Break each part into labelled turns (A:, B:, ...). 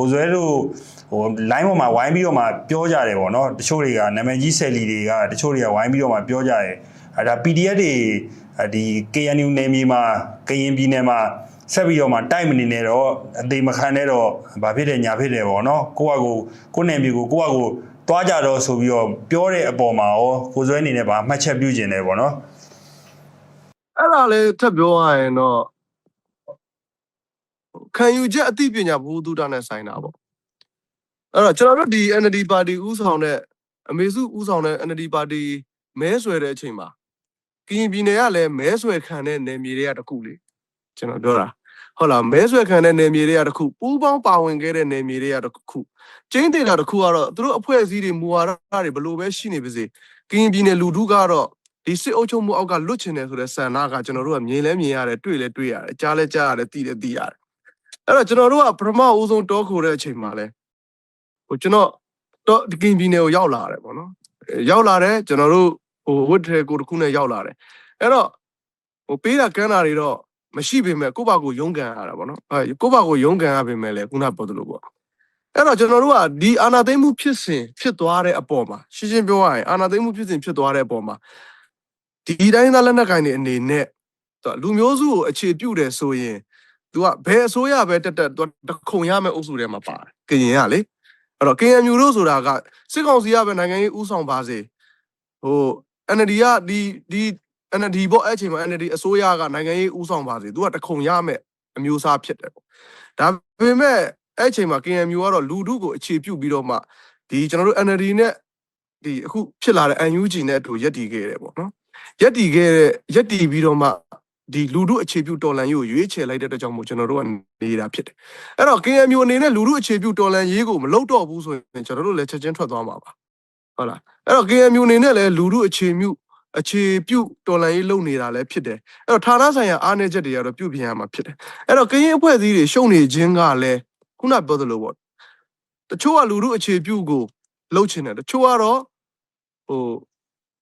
A: ကိုဇွဲတို့ဟို line ပေါ်မှာဝိုင်းပြီးတော့မှပြောကြတယ်ပေါ့နော်တချို့တွေကနာမည်ကြီးဆယ်လီတွေကတချို့တွေကဝိုင်းပြီးတော့မှပြောကြတယ်အဲဒါ PDF တွေဒီ KNU နယ်မြေမှာကရင်ပြည်နယ်မှာဆက်ပြီးတော့မှတိုက်မနေနဲ့တော့အသေးမခံနဲ့တော့ဘာဖြစ်တယ်ညာဖြစ်တယ်ပေါ့နော်ကိုကကိုကိုနယ်မြေကိုကိုကကိုတွားကြတော့ဆိုပြီးတော့ပြောတဲ့အပေါ်မှာရောကိုဇွဲအနေနဲ့ဗာမှတ်ချက်ပြုခြင်းတယ်ပေါ့နော်
B: အဲ့ဒါလည်းထပ်ပြောရရင်တော့ ခံယူချက်အသိပညာဘုသူတနဲ့ဆိုင်တာပေါ့အဲ့တော့ကျွန်တော်တို့ဒီ NLD ပါတီဥဆောင်တဲ့အမေစုဥဆောင်တဲ့ NLD ပါတီမဲဆွယ်တဲ့အချိန်မှာကရင်ပြည်နယ်ကလည်းမဲဆွယ်ခံတဲ့နယ်မြေတွေကတစ်ခုလေကျွန်တော်ပြောတာဟုတ်လားမဲဆွယ်ခံတဲ့နယ်မြေတွေကတစ်ခုပူးပေါင်းပါဝင်ခဲ့တဲ့နယ်မြေတွေကတစ်ခုကျင်းတင်တာတစ်ခုကတော့သူတို့အဖွဲ့အစည်းတွေမူဝါဒတွေဘယ်လိုပဲရှိနေပါစေကရင်ပြည်နယ်လူထုကတော့ဒီစစ်အုပ်ချုပ်မှုအောက်ကလွတ်ချင်တယ်ဆိုတဲ့ဆန္ဒကကျွန်တော်တို့ကမြင်လဲမြင်ရတယ်တွေ့လဲတွေ့ရတယ်ကြားလဲကြားရတယ်သိလဲသိရတယ် အဲ့တော့ကျွန်တော်တို့ကပထမဦးဆုံးတောခိုတဲ့အချိန်မှာလဲဟိုကျွန်တော်တော့ဒီကင်ပြည်နယ်ကိုရောက်လာတယ်ပေါ့နော်အဲရောက်လာတယ်ကျွန်တော်တို့ဟိုဝတ်ထဲကိုတစ်ခုနဲ့ရောက်လာတယ်အဲ့တော့ဟိုပေးတာကမ်းတာတွေတော့မရှိပေမဲ့ကိုယ့်ဘာကိုယုံကန်ရတာပေါ့နော်အဲကိုယ့်ဘာကိုယုံကန်ရပေမဲ့လဲခုနပြောသလိုပေါ့အဲ့တော့ကျွန်တော်တို့ကဒီအာနာသိမ့်မှုဖြစ်စဉ်ဖြစ်သွားတဲ့အပေါ်မှာရှင်းရှင်းပြောရရင်အာနာသိမ့်မှုဖြစ်စဉ်ဖြစ်သွားတဲ့အပေါ်မှာဒီတိုင်းသားလက်နက်ကိုင်တွေအနေနဲ့သူကလူမျိုးစုကိုအခြေပြုတယ်ဆိုရင် तू ကဘယ်အစိုးရပဲတက်တက် तू တခုံရမယ့်အုပ်စုထဲမှာပါတယ်ကရင်ကလေအဲ့တော့ KNU တို့ဆိုတာကစစ်ကောင်စီကပဲနိုင်ငံရေးဥဆောင်ပါစေဟို NLD ကဒီဒီ NLD ပေါ့အဲ့အချိန်မှာ NLD အစိုးရကနိုင်ငံရေးဥဆောင်ပါစေ तू ကတခုံရမယ့်အမျိုးအစားဖြစ်တယ်ပေါ့ဒါပေမဲ့အဲ့အချိန်မှာ KNU ကတော့လူထုကိုအခြေပြုပြီးတော့မှဒီကျွန်တော်တို့ NLD နဲ့ဒီအခုဖြစ်လာတဲ့ UNG နဲ့အတူရက်တည်ခဲ့တယ်ပေါ့နော် ရက်တီခဲ့တဲ့ရက်တီပြီးတော့မှ ဒီလူထုအခြေပြုတော်လန်ရေးကိုရွေးချယ်လိုက်တဲ့အတွက်ကြောင့်မို့ကျွန်တော်တို့ကနေတာဖြစ်တယ်။အဲ့တော့ KMU အနေနဲ့လူထုအခြေပြုတော်လန်ရေးကိုမလုပ်တော့ဘူးဆိုရင်ကျွန်တော်တို့လည်းချက်ချင်းထွက်သွားမှာပါ။ဟုတ်လား။အဲ့တော့ KMU အနေနဲ့လည်းလူထုအခြေမြုအခြေပြုတော်လန်ရေးလုပ်နေတာလည်းဖြစ်တယ်။အဲ့တော့ဌာနဆိုင်ရာအားနည်းချက်တွေကတော့ပြုပြင်ရမှာဖြစ်တယ်။အဲ့တော့ကရင်အဖွဲ့အစည်းတွေရှုံနေခြင်းကလည်းခုနပြောသလိုပေါ့။တချို့ကလူထုအခြေပြုကိုလှုပ်ချင်တယ်တချို့ကတော့ဟို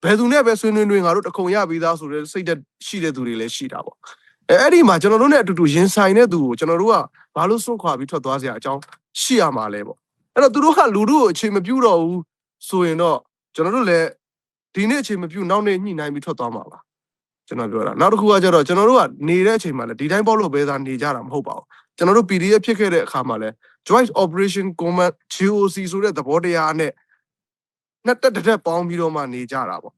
B: ဘယ်သူနဲ့ပဲဆွေးနွေးနွေးငါတို့တခုံရပြီးသားဆိုတဲ့စိတ်သက်ရှိတဲ့သူတွေလည်းရှိတာပေါ့အဲအဲ့ဒီမှာကျွန်တော်တို့နဲ့အတူတူရင်ဆိုင်တဲ့သူကိုကျွန်တော်တို့ကဘာလို့စွန့်ခွာပြီးထွက်သွားစရာအကြောင်းရှိရမှာလဲပေါ့အဲ့တော့သူတို့ကလူတို့ကိုအခြေမပြူတော့ဘူးဆိုရင်တော့ကျွန်တော်တို့လည်းဒီနေ့အခြေမပြူနောက်နေ့ညှိနှိုင်းပြီးထွက်သွားမှာပါကျွန်တော်ပြောတာနောက်တစ်ခုကကျတော့ကျွန်တော်တို့ကနေတဲ့အချိန်မှာလည်းဒီတိုင်းပေါ့လို့ပဲသာနေကြတာမဟုတ်ပါဘူးကျွန်တော်တို့ PDF ဖြစ်ခဲ့တဲ့အခါမှာလည်း Joint Operation Command GOC ဆိုတဲ့သဘောတရားနဲ့ နှစ်တက်တစ်တက်ပေါင်းပြီးတော့မှနေကြတာပေါ့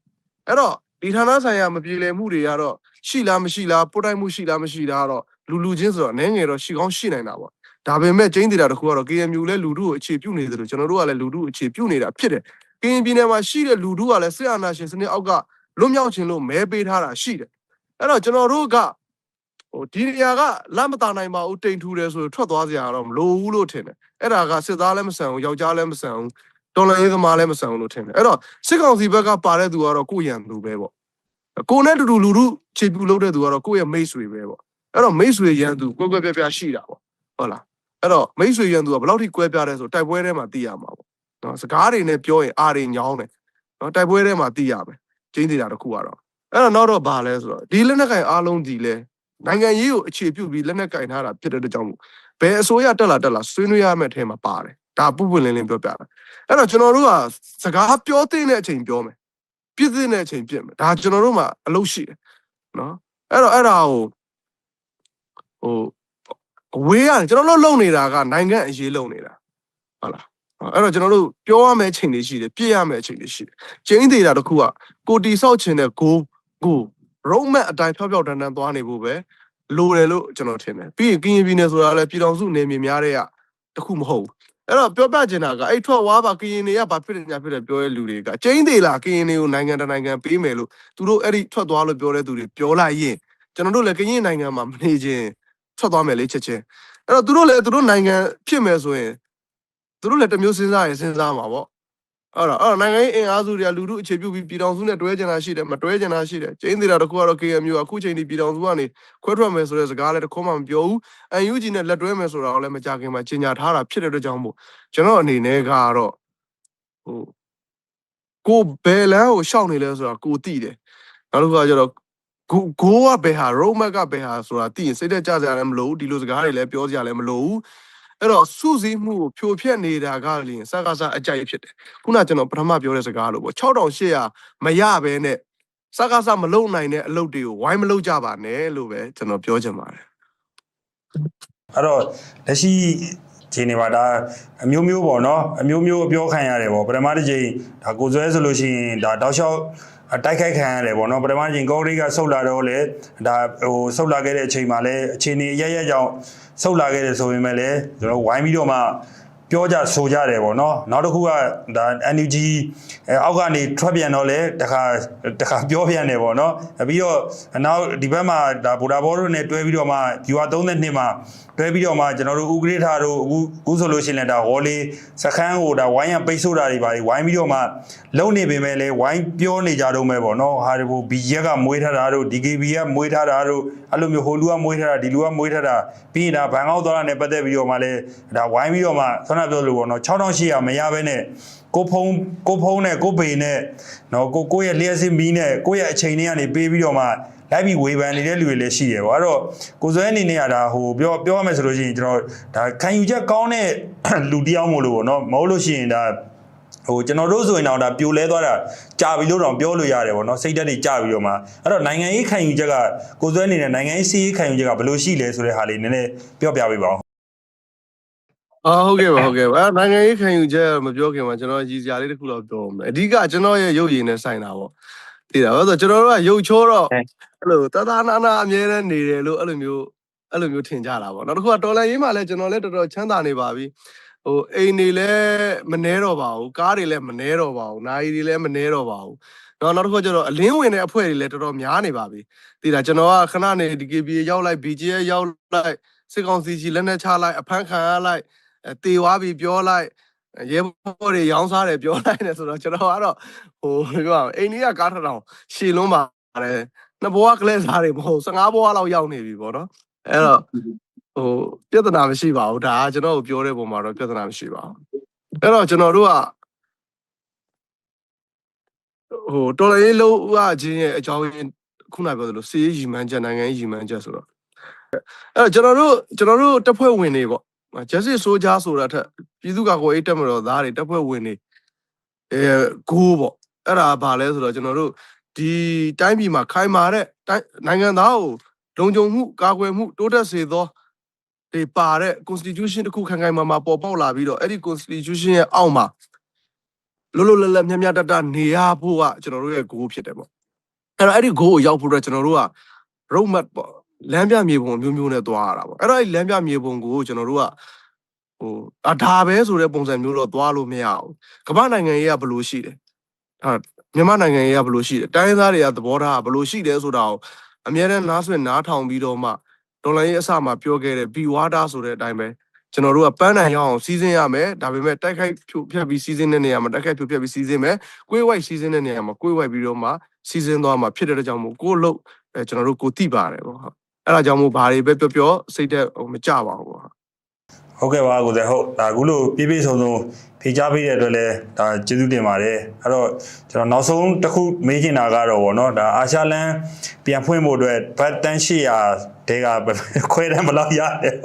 B: အဲ့တော့ဒီဌာနဆိုင်ရာမပြေလည်မှုတွေကတော့ရှိလားမရှိလားပို့တိုက်မှုရှိလားမရှိလားကတော့လူလူချင်းဆိုတော့အနေငယ်တော့ရှိကောင်းရှိနိုင်တာပေါ့ဒါပေမဲ့ကျင်းသေးတာတစ်ခုကတော့ KMU လည်းလူထုကိုအခြေပြုနေတယ်လို့ကျွန်တော်တို့ကလည်းလူထုကိုအခြေပြုနေတာဖြစ်တယ်ကရင်ပြည်နယ်မှာရှိတဲ့လူထုကလည်းစစ်အာဏာရှင်စနစ်အောက်ကလွတ်မြောက်ခြင်းလို့မဲပေးထားတာရှိတယ်အဲ့တော့ကျွန်တော်တို့ကဟိုဒီနေရာကလက်မတာနိုင်ပါဘူးတိမ်ထူတယ်ဆိုထွက်သွားစရာတော့မလိုဘူးလို့ထင်တယ်အဲ့ဒါကစစ်သားလည်းမဆန်ဘူးယောက်ျားလည်းမဆန်ဘူး တော်လိုင်းရေးသမားလည်းမဆန်ဘူးလို့ထင်တယ်အဲ့တော့စစ်ကောင်စီဘက်ကပါတဲ့သူကတော့ကိုယ့်ရန်သူပဲပေါ့ကိုယ်နဲ့တူတူလူလူခြေပြူလုပ်တဲ့သူကတော့ကိုယ့်ရဲ့မိတ်ဆွေပဲပေါ့အဲ့တော့မိတ်ဆွေရန်သူကွဲကွဲပြားပြားရှိတာပေါ့ဟုတ်လားအဲ့တော့မိတ်ဆွေရန်သူကဘယ်လောက်ထိကွဲပြားလဲဆိုတိုက်ပွဲထဲမှာသိရမှာပေါ့နော်စကားတွေနဲ့ပြောရင်အာတွေညောင်းတယ်နော်တိုက်ပွဲထဲမှာသိရမယ်ကျင်းနေတာတစ်ခုကတော့အဲ့တော့နောက်တော့ဘာလဲဆိုတော့ဒီလက်နက်ကင်အားလုံးဒီလဲနိုင်ငံရေးကိုအခြေပြုပြီးလက်နက်ကင်ထားတာဖြစ်တဲ့အတွက်ကြောင့်မို့ဘယ်အစိုးရတက်လာတက်လာဆွေးနွေးရမယ့်အထဲမှာပါတယ် ဒါပုပွင့်လင်းလင်းပြောပြတာအဲ့တော့ကျွန်တော်တို့ကစကားပြောတဲ့အချိန်ပြောမယ်ပြစ်တဲ့အချိန်ပြစ်မယ်ဒါကျွန်တော်တို့မှာအလုပ်ရှိတယ်နော်အဲ့တော့အဲ့ဒါကိုဟိုအဝေးရတယ်ကျွန်တော်တို့လုံနေတာကနိုင်ငံအရေးလုံနေတာဟုတ်လားအဲ့တော့ကျွန်တော်တို့ပြောရမယ့်အချိန်တွေရှိတယ်ပြည့်ရမယ့်အချိန်တွေရှိတယ်ကျင်းသေးတာတစ်ခုကကိုတီဆောက်ခြင်းတဲ့ကိုကို road map အတိုင်းဖြောက်ဖြောက်တန်းတန်းသွားနေဖို့ပဲလိုတယ်လို့ကျွန်တော်ထင်တယ်ပြီးရင်ကရင်ပြည်နယ်ဆိုတာလည်းပြည်တော်စုနေမြေများတဲ့ကတစ်ခုမဟုတ်ဘူး အဲ့တော့ပြောပြချင်တာကအဲ့ထွက်ဝါးပါကရင်တွေကဘာဖြစ်နေညာဖြစ်တယ်ပြောတဲ့လူတွေကကျင်းသေးလားကရင်တွေကိုနိုင်ငံတကာနိုင်ငံပေးမယ်လို့သူတို့အဲ့ဒီထွက်သွားလို့ပြောတဲ့သူတွေပြောလိုက်ရင်ကျွန်တော်တို့လည်းကရင်နိုင်ငံမှာမနေချင်းထွက်သွားမယ်လေချက်ချင်းအဲ့တော့သူတို့လည်းသူတို့နိုင်ငံဖြစ်မယ်ဆိုရင်သူတို့လည်းတစ်မျိုးစဉ်းစားရင်စဉ်းစားမှာပေါ့ အဲ့တော့အဲ့တော့နိုင်ငံရေးအင်အားစုတွေကလူထုအခြေပြုပြီးပြည်တော်စုနဲ့တွဲကျင်တာရှိတယ်မတွဲကျင်တာရှိတယ်ကျင်းသေးတာတခုကတော့ KMU ကအခုချိန်ဒီပြည်တော်စုကနေခွဲထွက်မယ်ဆိုတဲ့စကားလည်းတစ်ခုမှမပြောဘူး UNG နဲ့လက်တွဲမယ်ဆိုတာကိုလည်းမကြခင်မှာကြီးညာထားတာဖြစ်တဲ့အတွက်ကြောင့်မို့ကျွန်တော်အနေနဲ့ကတော့ဟိုကိုဘယ်လန်းကိုရှောက်နေလဲဆိုတာကိုသိတယ်နောက်တစ်ခါကျတော့ကိုကိုကဘယ်ဟာ road map ကဘယ်ဟာဆိုတာသိရင်စိတ်သက်ကြစရာလည်းမလိုဘူးဒီလိုစကားတွေလည်းပြောစရာလည်းမလိုဘူး အဲ့တော့စုစည်းမှုကိုဖြိုဖျက်နေတာကလျင်စကားစားအကြိုက်ဖြစ်တယ်ခုနကျွန်တော်ပထမပြောတဲ့စကားလို့ပေါ့6800မရဘဲနဲ့စကားစားမလုံနိုင်တဲ့အလုပ်တွေကိုဝိုင်းမလုပ်ကြပါနဲ့လို့ပဲကျွန်တော်ပြောချင်ပါတယ်
A: အဲ့တော့လက်ရှိခြေနေပါဒါအမျိုးမျိုးပေါ့နော်အမျိုးမျိုးအပြောခံရတယ်ပေါ့ပထမတစ်ချိန်ဒါကိုယ်ဆွဲဆိုလို့ရှိရင်ဒါတောက်လျှောက် တိုက်ခိုက်ခံရတယ်ပေါ့နော်ပထမတစ်ချိန်ကောဂရိကဆုတ်လာတော့လေဒါဟိုဆုတ်လာခဲ့တဲ့အချိန်မှာလည်းအခြေအနေအရရက်ကြောင့်ဆုတ်လာခဲ့တယ်ဆိုပေမဲ့လည်းကျွန်တော်ဝိုင်းပြီးတော့မှပြောကြဆိုကြတယ်ပေါ့နော်နောက်တစ်ခုကဒါ NUG အဲအောက်ကနေထွက်ပြန်တော့လေတခါတခါပြောပြန်တယ်ပေါ့နော်ပြီးတော့နောက်ဒီဘက်မှာဒါဗိုလ်ဒါဘောတို့နဲ့တွဲပြီးတော့မှ viewer 32မှာတွဲပြီးတော့မှကျွန်တော်တို့ဥဂရိထာတို့အခုအခုဆိုလို့ရှိရင်လည်းဒါဟောလေးစခန်းကိုဒါဝိုင်းရပိတ်ဆို့တာတွေပါဝိုင်းပြီးတော့မှလုံနေပေမဲ့လည်းဝိုင်းပြောနေကြတော့မယ်ပေါ့နော်ဟာဒီဘို BJ ကမွေးထားတာတို့ DKB ကမွေးထားတာတို့အဲ့လိုမျိုးဟိုလူကမွေးထားတာဒီလူကမွေးထားတာပြီးရင်ဒါဘန်ကောက်သွားတာနဲ့ပတ်သက်ပြီးတော့မှလည်းဒါဝိုင်းပြီးတော့မှဆွမ်းနာပြောလို့ပေါ့နော်6800မရဘဲနဲ့ ကိုဖုံးကိုဖုံးနဲ့ကိုပေနဲ့နော်ကိုကိုရဲ့လျှက်စစ်မီးနဲ့ကိုရဲ့အချိန်တွေကနေပေးပြီးတော့မှလိုက်ပြီးဝေဖန်နေတဲ့လူတွေလည်းရှိတယ်ပေါ့အဲ့တော့ကိုစွဲအနေနဲ့ကဒါဟိုပြောပြောရမယ်ဆိုလို့ရှိရင်ကျွန်တော်ဒါခံယူချက်ကောင်းတဲ့လူတစ်ယောက်မို့လို့ပေါ့နော်မဟုတ်လို့ရှိရင်ဒါဟိုကျွန်တော်တို့ဆိုရင်တော့ဒါပြိုလဲသွားတာကြာပြီလို့တော့ပြောလို့ရတယ်ပေါ့နော်စိတ်ဓာတ်တွေကြာပြီတော့မှအဲ့တော့နိုင်ငံရေးခံယူချက်ကကိုစွဲအနေနဲ့နိုင်ငံရေးစီးရေးခံယူချက်ကဘယ်လိုရှိလဲဆိုတဲ့ဟာလေးနည်းနည်းပြောပြပေးပါဦး
B: အာဟုတ်ကဲ့ပါဟုတ်ကဲ့ပါအဲနိုင်ငံရေးခံယူချက်မပြောခင်မှာကျွန်တော်ရည်စရာလေးတစ်ခုတော့ပြောမယ်အဓိကကျွန်တော်ရဲ့ရုပ်ရည်နဲ့ဆိုင်တာပေါ့သိတာဘာလို့လဲဆိုတော့ကျွန်တော်တို့ကရုပ်ချိုးတော့အဲ့လိုတသနာနာအမြဲတမ်းနေတယ်လို့အဲ့လိုမျိုးအဲ့လိုမျိုးထင်ကြတာပေါ့နောက်တစ်ခုကတော်လန်ရေးမှာလည်းကျွန်တော်လည်းတော်တော်ချမ်းသာနေပါပြီဟိုအိမ်တွေလည်းမနှဲတော့ပါဘူးကားတွေလည်းမနှဲတော့ပါဘူးနိုင်တွေလည်းမနှဲတော့ပါဘူးနောက်နောက်တစ်ခုကကျတော့အလင်းဝင်တဲ့အဖွဲ့တွေလည်းတော်တော်များနေပါပြီသိတာကျွန်တော်ကခဏနေ DKB ရောက်လိုက် BGA ရောက်လိုက်စစ်ကောင်စီကြီးလက်နဲ့ချလိုက်အဖမ်းခံရလိုက်အဲ တေသွားပြီပြောလိုက်ရဲဘော်တွေရောင်းစားတယ်ပြောလိုက်တယ်ဆိုတော့ကျွန်တော်ကတော့ဟိုပြောရအောင်အိန္ဒိယကားထထောင်ရှည်လွန်းပါတယ်နှစ်ဘဝကလေးစားတွေမဟုတ်15ဘဝလောက်ရောက်နေပြီပေါ့နော်အဲ့တော့ဟိုပြဿနာမရှိပါဘူးဒါကကျွန်တော်ကိုပြောတဲ့ပုံမှာတော့ပြဿနာမရှိပါဘူးအဲ့တော့ကျွန်တော်တို့ကဟိုတော်လိုင်းလုံးဝချင်းရဲ့အကြောင်းရင်းခုနပြောသလိုစီးရေးရီမန်းချက်နိုင်ငံရေးရီမန်းချက်ဆိုတော့အဲ့တော့ကျွန်တော်တို့ကျွန်တော်တို့တပ်ဖွဲ့ဝင်တွေပေါ့ justice soldier ဆိုတာထက်ပြည်သူ့ကာကွယ်ရေးတပ်မတော်သားတွေတပ်ဖွဲ့ဝင်တွေအဲဂိုးပေါ့အဲ့ဒါဘာလဲဆိုတော့ကျွန်တော်တို့ဒီတိုင်းပြည်မှာခိုင်မာတဲ့တိုင်းနိုင်ငံသားကိုလုံခြုံမှုကာကွယ်မှုတိုးတက်စေသောဒီပါတဲ့ constitution တစ်ခုခိုင်ခိုင်မာမာပေါ်ပေါက်လာပြီးတော့အဲ့ဒီ constitution ရဲ့အောက်မှာလွတ်လွတ်လပ်လပ်မြတ်မြတ်တတနေရဖို့ကကျွန်တော်တို့ရဲ့ goal ဖြစ်တယ်ပေါ့အဲ့တော့အဲ့ဒီ goal ကိုရောက်ဖို့အတွက်ကျွန်တော်တို့က road map ပေါ့ လမ်းပြမြေပုံအမျိုးမျိုးနဲ့သွားရတာပေါ့အဲ့တော့အဲ့ဒီလမ်းပြမြေပုံကိုကျွန်တော်တို့ကဟိုအဒါပဲဆိုတဲ့ပုံစံမျိုးတော့သွားလို့မရဘူးကမ္ဘာနိုင်ငံရေးကဘယ်လိုရှိတယ်အဲမြန်မာနိုင်ငံရေးကဘယ်လိုရှိတယ်တိုင်းရင်းသားတွေကသဘောထားကဘယ်လိုရှိတယ်ဆိုတာကိုအများနဲ့နားဆွင့်နားထောင်ပြီးတော့မှဒေါ်လာရေးအစမှာပြောခဲ့တဲ့ဘီဝါတာဆိုတဲ့အတိုင်းပဲကျွန်တော်တို့ကပန်းနိုင်ရအောင်စီးစင်းရမယ်ဒါပေမဲ့တိုက်ခိုက်ဖြိုဖျက်ပြီးစီးစင်းတဲ့နေရာမှာတိုက်ခိုက်ဖြိုဖျက်ပြီးစီးစင်းမယ်ကိုယ်ဝိုက်စီးစင်းတဲ့နေရာမှာကိုယ်ဝိုက်ပြီးတော့မှစီးစင်းသွားမှာဖြစ်တဲ့အတွက်ကြောင့်မို့ကိုယ်လို့အဲကျွန်တော်တို့ကိုတိပါတယ်ပေါ့ဟုတ် အဲ့ဒါကြောင့်မို့ဘာတွေပဲပြောပြောစိတ်သက်ဟိုမကြပါဘူးပေါ့ဟုတ်
A: ဟုတ်ကဲ့ပါကိုယ်စားဟုတ်ဒါအခုလို့ပြည့်ပြည့်စုံစုံဖြေချပေးတဲ့အတွက်လည်းဒါကျေးဇူးတင်ပါတယ်အဲ့တော့ကျွန်တော်နောက်ဆုံးတစ်ခုမေးချင်တာကတော့ဗောနော်ဒါအာရှလန်ပြန်ဖွင့်ဖို့အတွက်ဘတ်တန်800တဲကခွဲတန်းဘယ်လောက်ရတယ်